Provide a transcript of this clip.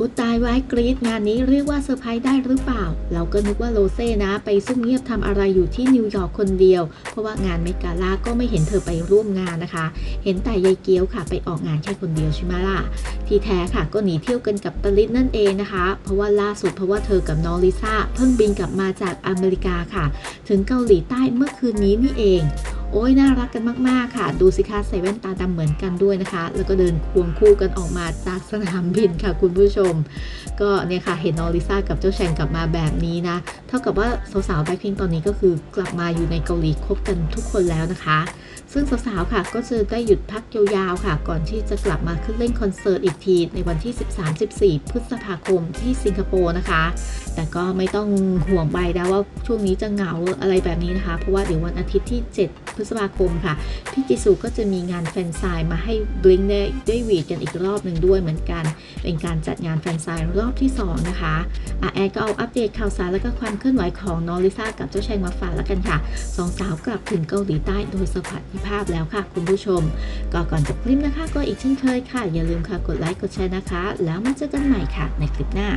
อุตายไว้กรีดงานนี้เรียกว่าเซอร์ไพรส์ได้หรือเปล่า เราก็นึกว่าโรเซ่นะ ไปซุ่มเงียบทำอะไรอยู่ที่นิวยอร์กคนเดียว เพราะว่างานเมกาล่าก็ไม่เห็นเธอไปร่วมงานนะคะ เห็นแต่ยายเกียวค่ะ ไปออกงานแค่คนเดียวใช่ไหมล่ะ ที่แท้ค่ะก็หนีเที่ยวกันกับปริศนั่นเองนะคะ เพราะว่าล่าสุดเพราะว่าเธอกับน้องลิซ่าเพิ่งบินกลับมาจากอเมริกาค่ะ ถึงเกาหลีใต้เมื่อคืนนี้นี่เอง โอ้ยน่ารักกันมาก ๆ ค่ะ ดูสิคะใส่แว่นตาดำเหมือนกันด้วยนะคะ แล้วก็เดินควงคู่กันออกมาจากสนามบินค่ะคุณผู้ชม ก็เนี่ยค่ะเห็นน้องลิซ่ากับเจ้าแชงกลับมาแบบนี้นะ เท่ากับว่าสาวๆแบ็คพิงตอนนี้ก็คือกลับมาอยู่ในเกาหลีคบกันทุกคนแล้วนะคะ ซึ่งสาวๆค่ะก็จะได้หยุดพักยาวๆค่ะ ก่อนที่จะกลับมาขึ้นเล่นคอนเสิร์ตอีกทีในวันที่ 13-14 พฤษภาคมที่สิงคโปร์นะคะ แต่ก็ไม่ต้องห่วงไปนะว่าช่วงนี้จะเหงาอะไรแบบนี้นะคะ เพราะว่าเดี๋ยววันอาทิตย์ที่ 7 พฤษภาคมค่ะ พี่จิสุก็จะมีงานแฟนไซน์มาให้บลิงได้ได้วีดกันอีกรอบหนึ่งด้วยเหมือนกัน เป็นการจัดงานแฟนไซน์รอบที่ 2 นะคะอะแอร์ก็เอาอัปเดตข่าวสารแล้วก็ความเคลื่อนไหวของน้องลิซ่ากับเจ้าชายมาฝากแล้วกันค่ะสองสาวกลับถึงเกาหลีใต้โดยสวัสดิภาพแล้วค่ะ คุณผู้ชม ก็ก่อนจบคลิปนะคะ ก็อีกเช่นเคยค่ะ อย่าลืมค่ะกดไลค์กดแชร์นะคะ แล้วมาเจอกันใหม่ค่ะในคลิปหน้า